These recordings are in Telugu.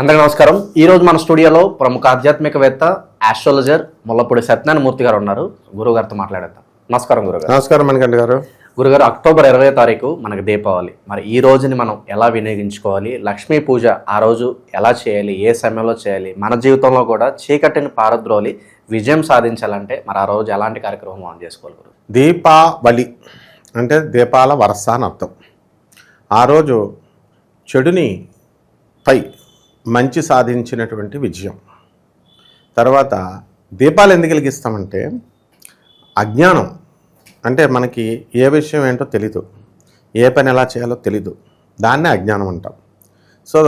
అందరికీ నమస్కారం. ఈ రోజు మన స్టూడియోలో ప్రముఖ ఆధ్యాత్మికవేత్త ఆస్ట్రాలజర్ ముల్లపూడి సత్యనారాయణ మూర్తి గారు ఉన్నారు. గురువు గారితో మాట్లాడేద్దాం. నమస్కారం గురుగారు నమస్కారం మణికంఠ గారు. గురుగారు అక్టోబర్ ఇరవై తారీఖు మనకి దీపావళి. మరి ఈ రోజుని మనం ఎలా వినియోగించుకోవాలి? లక్ష్మీ పూజ ఆ రోజు ఎలా చేయాలి? ఏ సమయంలో చేయాలి? మన జీవితంలో కూడా చీకటిని పారద్రోలి విజయం సాధించాలంటే మరి ఆ రోజు ఎలాంటి కార్యక్రమం మనం చేసుకోవాలి గురు దీపావళి అంటే దీపాల వరస అని అర్థం. ఆ రోజు చెడుని పై మంచి సాధించినటువంటి విజయం. తర్వాత దీపాలు ఎందుకు వెలిగిస్తామంటే అజ్ఞానం. అంటే మనకి ఏ విషయం ఏంటో తెలీదు. ఏ పని ఎలా చేయాలో తెలీదు. దాన్నే అజ్ఞానం అంటాం. సో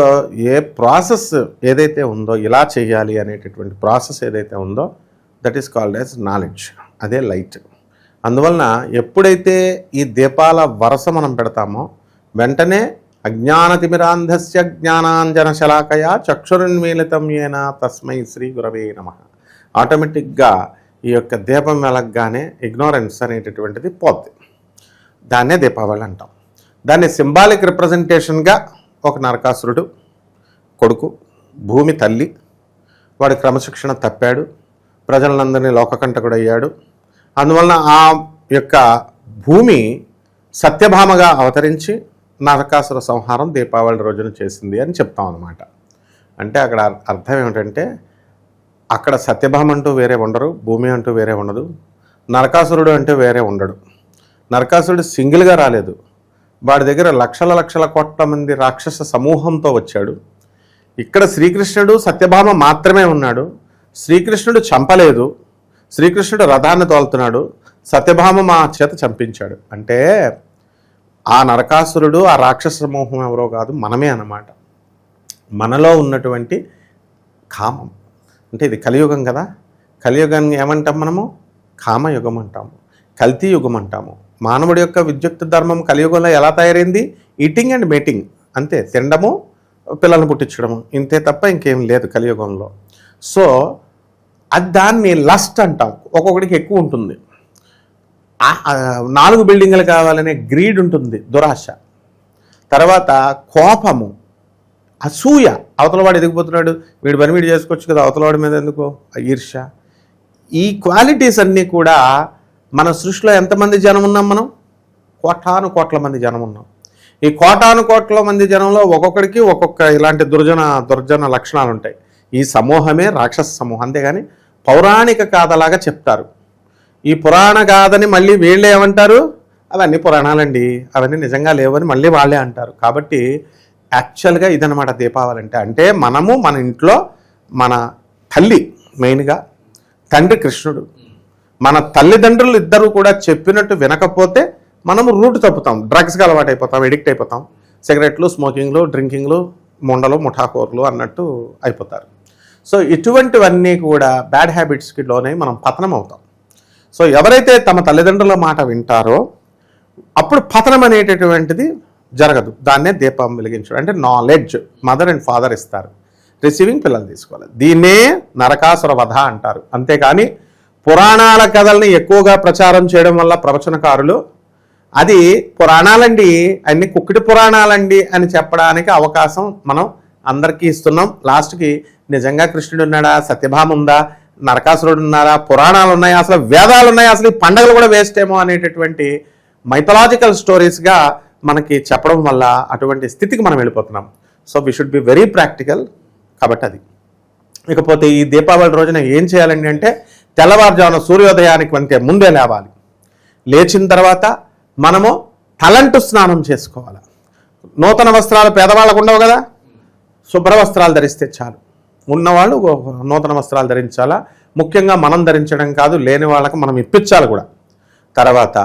ఏ ప్రాసెస్ ఏదైతే ఉందో ఇలా చేయాలి అనేటటువంటి ప్రాసెస్ ఏదైతే ఉందో that is called as knowledge అదే లైట్ అందువలన ఎప్పుడైతే ఈ దీపాల వరస మనం పెడతామో వెంటనే అజ్ఞానతిమిరాంధస్య జ్ఞానాంజన శలాకయ చక్షురున్మీలితం ఏన తస్మై శ్రీ గురవే నమ. ఆటోమేటిక్గా ఈ యొక్క దీపం వెలగగానే ఇగ్నోరెన్స్ అనేటటువంటిది పోద్ది. దాన్నే దీపావళి అంటాం. దాన్ని సింబాలిక్ రిప్రజెంటేషన్గా ఒక నరకాసురుడు కొడుకు భూమి తల్లి వాడి క్రమశిక్షణ తప్పాడు ప్రజలందరినీ లోకకంటకుడయ్యాడు. అందువలన ఆ యొక్క భూమి సత్యభామగా అవతరించి నరకాసుర సంహారం దీపావళి రోజున చేసింది అని చెప్తాం అన్నమాట. అంటే అక్కడ అర్థం ఏమిటంటే అక్కడ సత్యభామ అంటూ వేరే ఉండరు భూమి అంటూ వేరే ఉండదు నరకాసురుడు అంటూ వేరే ఉండడు. నరకాసురుడు సింగిల్గా రాలేదు. వాడి దగ్గర లక్షల లక్షల కోట్ల మంది రాక్షస సమూహంతో వచ్చాడు. ఇక్కడ శ్రీకృష్ణుడు సత్యభామ మాత్రమే ఉన్నాడు. శ్రీకృష్ణుడు చంపలేదు. శ్రీకృష్ణుడు రథాన్ని తోలుతున్నాడు. సత్యభామ మా చేత చంపించాడు. అంటే ఆ నరకాసురుడు ఆ రాక్షస సమూహం ఎవరో కాదు మనమే అన్నమాట. మనలో ఉన్నటువంటి కామం. అంటే ఇది కలియుగం కదా? కలియుగాన్ని ఏమంటాం మనము? కామయుగం అంటాము. కల్తీ యుగం అంటాము. మానవుడి యొక్క విద్యుక్త ధర్మం కలియుగంలో ఎలా తయారైంది? Eating and mating. అంతే తినడము పిల్లల్ని పుట్టించడము. ఇంతే తప్ప ఇంకేం లేదు కలియుగంలో. సో అది దాన్ని లస్ట్ అంటాం. ఒక్కొక్కడికి ఎక్కువ ఉంటుంది. నాలుగు బిల్డింగ్లు కావాలనే గ్రీడ్ ఉంటుంది దురాశ. తర్వాత కోపము అసూయ. అవతలవాడు ఎదిగిపోతున్నాడు వీడు పని వీడు చేసుకోవచ్చు కదా అవతలవాడి మీద ఎందుకు? ఈర్ష ఈ క్వాలిటీస్ అన్నీ కూడా మన సృష్టిలో ఎంతమంది జనం ఉన్నాం మనం? కోటాను కోట్ల మంది జనం ఉన్నాం. ఈ కోటాను కోట్ల మంది జనంలో ఒక్కొక్కడికి ఒక్కొక్క ఇలాంటి దుర్జన దుర్జన లక్షణాలు ఉంటాయి ఈ సమూహమే రాక్షస సమూహం. అంతేగాని పౌరాణిక కాథలాగా చెప్తారు. ఈ పురాణ గాథని మళ్ళీ వీళ్ళు ఏమంటారు? అవన్నీ పురాణాలండి. అవన్నీ నిజంగా లేవని మళ్ళీ వాళ్ళే అంటారు. కాబట్టి యాక్చువల్గా ఇదనమాట దీపావళి అంటే అంటే మనము మన ఇంట్లో మన తల్లి మెయిన్గా తండ్రి కృష్ణుడు. మన తల్లిదండ్రులు ఇద్దరు కూడా చెప్పినట్టు వినకపోతే మనము రూట్ తప్పుతాం. డ్రగ్స్కి అలవాటు అయిపోతాం ఎడిక్ట్ అయిపోతాం. సిగరెట్లు స్మోకింగ్లు డ్రింకింగ్లు ముండలు ముఠాకూరలు అన్నట్టు అయిపోతారు. సో ఇటువంటివన్నీ కూడా బ్యాడ్ హ్యాబిట్స్కి లోనై మనం పతనం అవుతాం సో ఎవరైతే తమ తల్లిదండ్రుల మాట వింటారో అప్పుడు పతనం అనేటటువంటిది జరగదు. దాన్నే దీపం వెలిగించడం అంటే నాలెడ్జ్ మదర్ అండ్ ఫాదర్ ఇస్తారు. రిసీవింగ్ పిల్లలు తీసుకోవాలి. దీన్నే నరకాసుర వధ అంటారు. అంతేకాని పురాణాల కథల్ని ఎక్కువగా ప్రచారం చేయడం వల్ల ప్రవచనకారులు అది పురాణాలండి అన్ని కుక్కిటి పురాణాలండి అని చెప్పడానికి అవకాశం మనం అందరికీ ఇస్తున్నాం. లాస్ట్కి నిజంగా కృష్ణుడు ఉన్నాడా? సత్యభామ ఉందా? నరకాసురుడు ఉన్నారా పురాణాలు ఉన్నాయా అసలు వేదాలు ఉన్నాయా అసలు ఈ పండగలు కూడా వేస్ట్ ఏమో అనేటటువంటి మైథలాజికల్ స్టోరీస్గా మనకి చెప్పడం వల్ల అటువంటి స్థితికి మనం వెళ్ళిపోతున్నాం. So we should be very practical కాబట్టి అది. ఇకపోతే ఈ దీపావళి రోజున ఏం చేయాలండి అంటే తెల్లవారుజామున సూర్యోదయానికి వంతే ముందే లేవాలి. లేచిన తర్వాత మనము తలంటు స్నానం చేసుకోవాలి. నూతన వస్త్రాలు పేదవాళ్ళకు ఉండవు కదా? శుభ్ర వస్త్రాలు ధరిస్తే చాలు. ఉన్నవాళ్ళు నూతన వస్త్రాలు ధరించాలా? ముఖ్యంగా మనం ధరించడం కాదు లేని వాళ్ళకి మనం ఇప్పించాలి కూడా. తర్వాత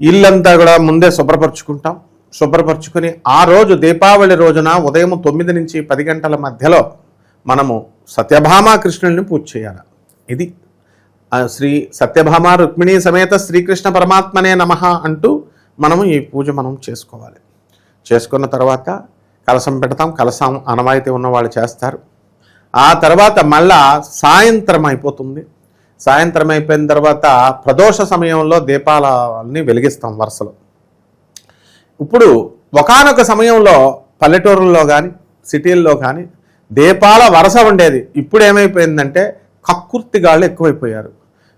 ఇల్లంతా కూడా ముందే శుభ్రపరచుకుంటాం. శుభ్రపరచుకుని ఆ రోజు దీపావళి రోజున ఉదయం తొమ్మిది నుంచి పది గంటల మధ్యలో మనము సత్యభామ కృష్ణుడిని పూజ చేయాలి. ఇది శ్రీ సత్యభామ రుక్మిణీ సమేత శ్రీకృష్ణ పరమాత్మనే నమః అంటూ మనము ఈ పూజ మనం చేసుకోవాలి. చేసుకున్న తర్వాత కలసం పెడతాం. కలసం అనవాయితీ ఉన్న వాళ్ళు చేస్తారు. ఆ తర్వాత మళ్ళా సాయంత్రం అయిపోతుంది సాయంత్రం అయిపోయిన తర్వాత ప్రదోష సమయంలో దీపాలని వెలిగిస్తాం వరుసలో. ఇప్పుడు ఒకానొక సమయంలో పల్లెటూరుల్లో కానీ సిటీల్లో కానీ దీపాల వరస ఉండేది. ఇప్పుడు ఏమైపోయిందంటే కక్కుర్తి గాళ్ళు ఎక్కువైపోయారు.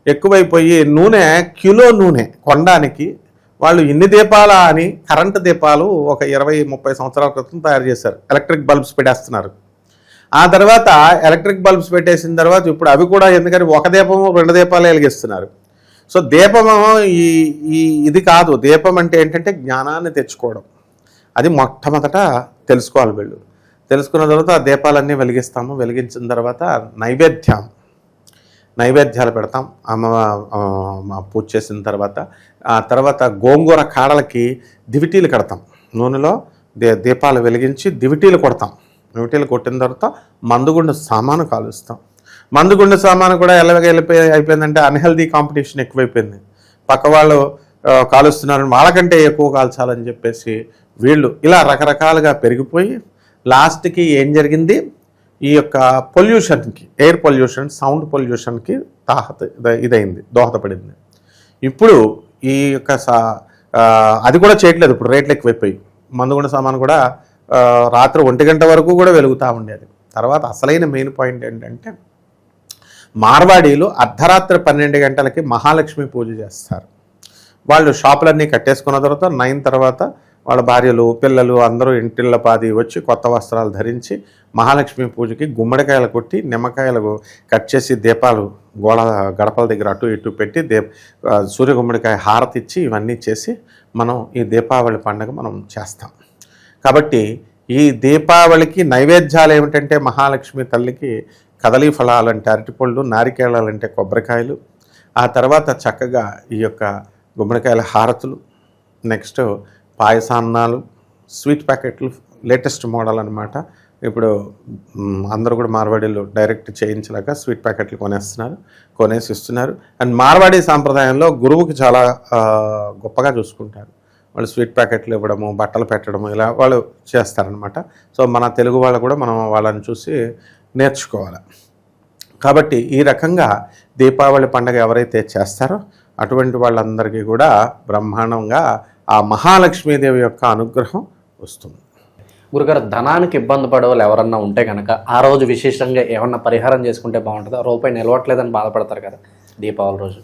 ఎక్కువైపోయి నూనె కిలో నూనె కొనడానికి వాళ్ళు ఇన్ని దీపాల అని కరెంటు దీపాలు ఒక ఇరవై ముప్పై సంవత్సరాల క్రితం తయారు చేశారు. ఎలక్ట్రిక్ బల్బ్స్ పెట్టేస్తున్నారు ఆ తర్వాత ఎలక్ట్రిక్ బల్బ్స్ పెట్టేసిన తర్వాత ఇప్పుడు అవి కూడా ఎందుకని ఒక దీపము రెండు దీపాలు వెలిగిస్తున్నారు. సో దీపము ఈ ఈ ఇది కాదు. దీపం అంటే ఏంటంటే జ్ఞానాన్ని తెచ్చుకోవడం. అది మొట్టమొదట తెలుసుకోవాలి వీళ్ళు. తెలుసుకున్న తర్వాత ఆ దీపాలన్నీ వెలిగిస్తాము. వెలిగించిన తర్వాత నైవేద్యం. నైవేద్యాలు పెడతాం. అమ్మ మా పూజ చేసిన తర్వాత ఆ తర్వాత గోంగూర కాడలకి దివిటీలు కడతాం. నూనెలో దీ దీపాలు వెలిగించి దివిటీలు కొడతాం. దివిటీలు కొట్టిన తర్వాత మందుగుండు సామాను కాలుస్తాం. మందుగుండు సామాను కూడా ఎలాగ వెళ్ళిపోయి అయిపోయిందంటే అన్హెల్దీ కాంపిటీషన్ ఎక్కువైపోయింది. పక్క వాళ్ళు ఆ, కాలుస్తున్నారు వాళ్ళకంటే ఎక్కువ కాల్చాలని చెప్పేసి వీళ్ళు ఇలా రకరకాలుగా పెరిగిపోయి లాస్ట్కి ఏం జరిగింది? ఈ యొక్క పొల్యూషన్కి ఎయిర్ పొల్యూషన్ సౌండ్ పొల్యూషన్కి తాహత ఇదైంది దోహదపడింది. ఇప్పుడు ఈ యొక్క సా అది కూడా చేయట్లేదు ఇప్పుడు రేట్లు ఎక్కువైపోయి. మందుగుండ సామాను కూడా రాత్రి ఒంటి గంట వరకు కూడా వెలుగుతూ ఉండేది. తర్వాత అసలైన మెయిన్ పాయింట్ ఏంటంటే మార్వాడీలు అర్ధరాత్రి పన్నెండు గంటలకి మహాలక్ష్మి పూజ చేస్తారు. వాళ్ళు షాపులన్నీ కట్టేసుకున్న తర్వాత నైన్ తర్వాత వాళ్ళ భార్యలు పిల్లలు అందరూ ఇంటిళ్ళ పాది వచ్చి కొత్త వస్త్రాలు ధరించి మహాలక్ష్మి పూజకి గుమ్మడికాయలు కొట్టి నిమ్మకాయలు కట్ చేసి దీపాలు గోడ గడపల దగ్గర అటు ఇటు పెట్టి దీప ఆ, సూర్య గుమ్మడికాయ హారతి ఇచ్చి ఇవన్నీ చేసి మనం ఈ దీపావళి పండుగ మనం చేస్తాం. కాబట్టి ఈ దీపావళికి నైవేద్యాలు ఏమిటంటే మహాలక్ష్మి తల్లికి కదలీ ఫలాలంటే అరటిపళ్ళు నారికేళాలంటే కొబ్బరికాయలు. ఆ తర్వాత చక్కగా ఈ యొక్క గుమ్మడికాయల హారతులు నెక్స్ట్ పాయసాన్నాలు స్వీట్ ప్యాకెట్లు లేటెస్ట్ మోడల్ అనమాట ఇప్పుడు అందరూ కూడా మార్వాడీలు డైరెక్ట్ చేయించలేక స్వీట్ ప్యాకెట్లు కొనేస్తున్నారు కొనేసి ఇస్తున్నారు. అండ్ మార్వాడీ సాంప్రదాయంలో గురువుకి చాలా గొప్పగా చూసుకుంటారు. వాళ్ళు స్వీట్ ప్యాకెట్లు ఇవ్వడము బట్టలు పెట్టడము ఇలా వాళ్ళు చేస్తారనమాట సో మన తెలుగు వాళ్ళు కూడా మనం వాళ్ళని చూసి నేర్చుకోవాలి. కాబట్టి ఈ రకంగా దీపావళి పండుగ ఎవరైతే చేస్తారో అటువంటి వాళ్ళందరికీ కూడా బ్రహ్మాండంగా ఆ మహాలక్ష్మీదేవి యొక్క అనుగ్రహం వస్తుంది. గురుగారు ధనానికి ఇబ్బంది పడే వాళ్ళు ఎవరన్నా ఉంటే కనుక ఆ రోజు విశేషంగా ఏమన్నా పరిహారం చేసుకుంటే బాగుంటుందా? రూపాయి నిలవట్లేదని బాధపడతారు కదా దీపావళి రోజు.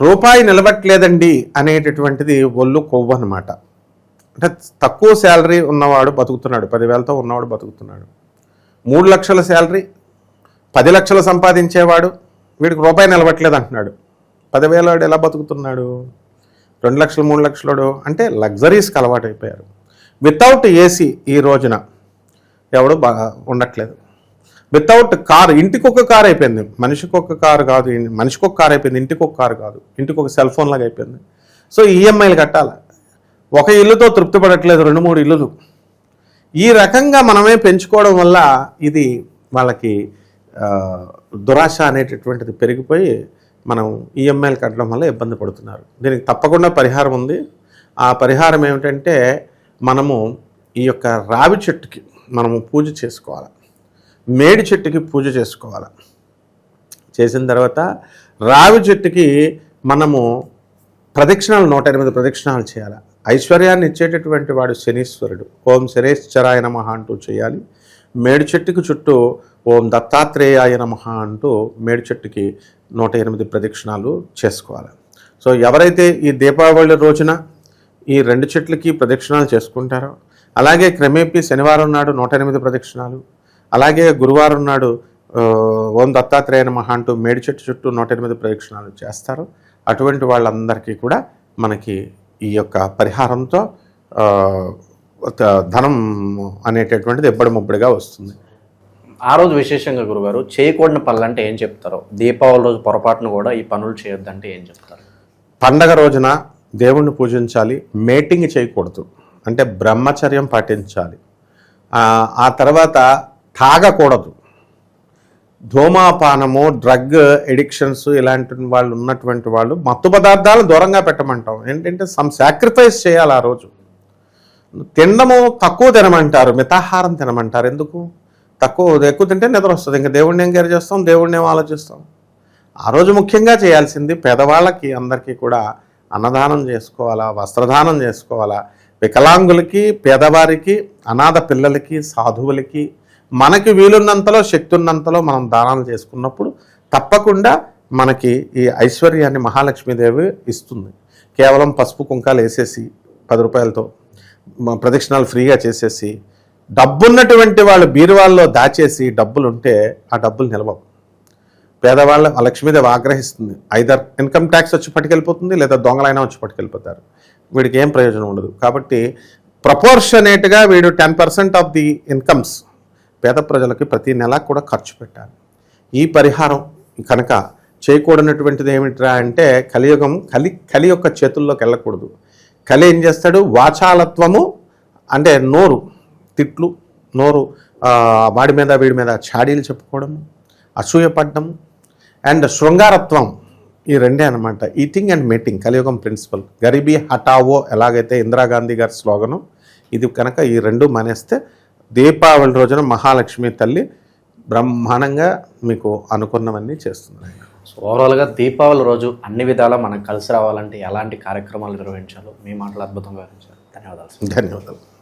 రూపాయి నిలబట్లేదండి అనేటటువంటిది ఒళ్ళు కొవ్వు అనమాట అంటే తక్కువ శాలరీ ఉన్నవాడు బతుకుతున్నాడు పదివేలతో ఉన్నవాడు బతుకుతున్నాడు. మూడు లక్షల శాలరీ పది లక్షలు సంపాదించేవాడు వీడికి రూపాయి నిలబట్లేదు అంటున్నాడు. పదివేలాడు ఎలా బతుకుతున్నాడు? రెండు లక్షలు మూడు లక్షలు అంటే లగ్జరీస్కి అలవాటు అయిపోయారు వితౌట్ ఏసీ ఈ రోజున ఎవడు బాగా ఉండట్లేదు. వితౌట్ కార్ ఇంటికి ఒక కార్ అయిపోయింది. మనిషికి ఒక కారు కాదు మనిషికి ఒక కార్ అయిపోయింది ఇంటికి ఒక కారు కాదు ఇంటికి ఒక సెల్ ఫోన్ లాగా అయిపోయింది. సో ఈఎంఐలు కట్టాలి. ఒక ఇల్లుతో తృప్తి పడట్లేదు రెండు మూడు ఇల్లులు. ఈ రకంగా మనమే పెంచుకోవడం వల్ల ఇది వాళ్ళకి దురాశ అనేటటువంటిది పెరిగిపోయి మనం ఈఎంఐలు కట్టడం వల్ల ఇబ్బంది పడుతున్నారు. దీనికి తప్పకుండా పరిహారం ఉంది. ఆ పరిహారం ఏమిటంటే మనము ఈ యొక్క రావి చెట్టుకి మనము పూజ చేసుకోవాలి. మేడి చెట్టుకి పూజ చేసుకోవాలి. చేసిన తర్వాత రావి చెట్టుకి మనము ప్రదక్షిణాలు నూట ఎనిమిది ప్రదక్షిణాలు చేయాలి. ఐశ్వర్యాన్ని ఇచ్చేటటువంటి వాడు శనీశ్వరుడు. ఓం శనేశ్వరాయ నమ అంటూ చేయాలి. మేడి చెట్టుకు చుట్టూ ఓం దత్తాత్రేయాయ నమ అంటూ మేడి చెట్టుకి నూట ఎనిమిది ప్రదక్షిణాలు చేసుకోవాలి. సో ఎవరైతే ఈ దీపావళి రోజున ఈ రెండు చెట్లకి ప్రదక్షిణాలు చేసుకుంటారో అలాగే క్రమేపీ శనివారం నాడు నూట ఎనిమిది ప్రదక్షిణాలు అలాగే గురువారం నాడు ఓం దత్తాత్రేయ నమః అంటూ మేడి చెట్టు చుట్టూ నూట ఎనిమిది ప్రదక్షిణాలు చేస్తారు. అటువంటి వాళ్ళందరికీ కూడా మనకి ఈ యొక్క పరిహారంతో ధనం అనేటటువంటిది ఎబ్బడి ముబ్బడిగా వస్తుంది. ఆ రోజు విశేషంగా గురుగారు చేయకూడని పనులు అంటే ఏం చెప్తారు? దీపావళి రోజు పొరపాటును కూడా ఈ పనులు చేయొద్దంటే ఏం చెప్తారు? పండగ రోజున దేవుణ్ణి పూజించాలి మేటింగ్ చేయకూడదు. అంటే బ్రహ్మచర్యం పాటించాలి. ఆ తర్వాత తాగకూడదు. ధూమాపానము డ్రగ్ ఎడిక్షన్స్ ఇలాంటి వాళ్ళు ఉన్నటువంటి వాళ్ళు మత్తు పదార్థాలు దూరంగా పెట్టమంటాం. ఏంటంటే సమ్ సాక్రిఫైస్ చేయాలి ఆ రోజు. తినడము తక్కువ తినమంటారు మితాహారం తినమంటారు. ఎందుకు? తక్కువ ఎక్కువ తింటే నిద్ర వస్తుంది. ఇంకా దేవుడిని ఏం కేర్ చేస్తాం? దేవుడిని ఏం ఆలోచిస్తాం? ఆ రోజు ముఖ్యంగా చేయాల్సింది పేదవాళ్ళకి అందరికీ కూడా అన్నదానం చేసుకోవాలా వస్త్రదానం చేసుకోవాలా? వికలాంగులకి పేదవారికి అనాథ పిల్లలకి సాధువులకి మనకి వీలున్నంతలో శక్తి ఉన్నంతలో మనం దానాలు చేసుకున్నప్పుడు తప్పకుండా మనకి ఈ ఐశ్వర్యాన్ని మహాలక్ష్మీదేవి ఇస్తుంది. కేవలం పసుపు కుంకాలు వేసేసి పది రూపాయలతో ప్రదక్షిణాలు ఫ్రీగా చేసేసి డబ్బున్నటువంటి వాళ్ళు బీరువాల్లో దాచేసి డబ్బులు ఉంటే ఆ డబ్బులు నిలవవు. పేదవాళ్ళ ఆ లక్ష్మీదేవి ఆగ్రహిస్తుంది. ఐదర్ ఇన్కమ్ ట్యాక్స్ వచ్చి పట్టుకెళ్ళిపోతుంది లేదా దొంగలైనా వచ్చి పట్టుకెళ్ళిపోతారు. వీడికి ఏం ప్రయోజనం ఉండదు. కాబట్టి ప్రపోర్షనేట్గా వీడు ten percent of the incomes పేద ప్రజలకి ప్రతి నెల కూడా ఖర్చు పెట్టాలి. ఈ పరిహారం కనుక చేయకూడనటువంటిది ఏమిట్రా అంటే కలియుగం కలి కలి యొక్క చేతుల్లోకి వెళ్ళకూడదు. కలి ఏం చేస్తాడు? వాచాలత్వము అంటే నోరు తిట్లు నోరు వాడి మీద వీడి మీద చాడీలు చెప్పుకోవడం అసూయపడ్డం అండ్ శృంగారత్వం ఈ రెండే అనమాట ఈటింగ్ అండ్ మీటింగ్ కలియుగం ప్రిన్సిపల్. గరీబీ హటావో ఎలాగైతే ఇందిరాగాంధీ గారి స్లోగను ఇది కనుక ఈ రెండు మానేస్తే దీపావళి రోజున మహాలక్ష్మి తల్లి బ్రహ్మాండంగా మీకు అనుకున్నవన్నీ చేస్తుంది. సో ఓవరాల్గా దీపావళి రోజు అన్ని విధాలా మనకు కలిసి రావాలంటే ఎలాంటి కార్యక్రమాలు నిర్వహించాలో మీ మాటలు అద్భుతంగా వివరించారు. ధన్యవాదాలు. ధన్యవాదాలు.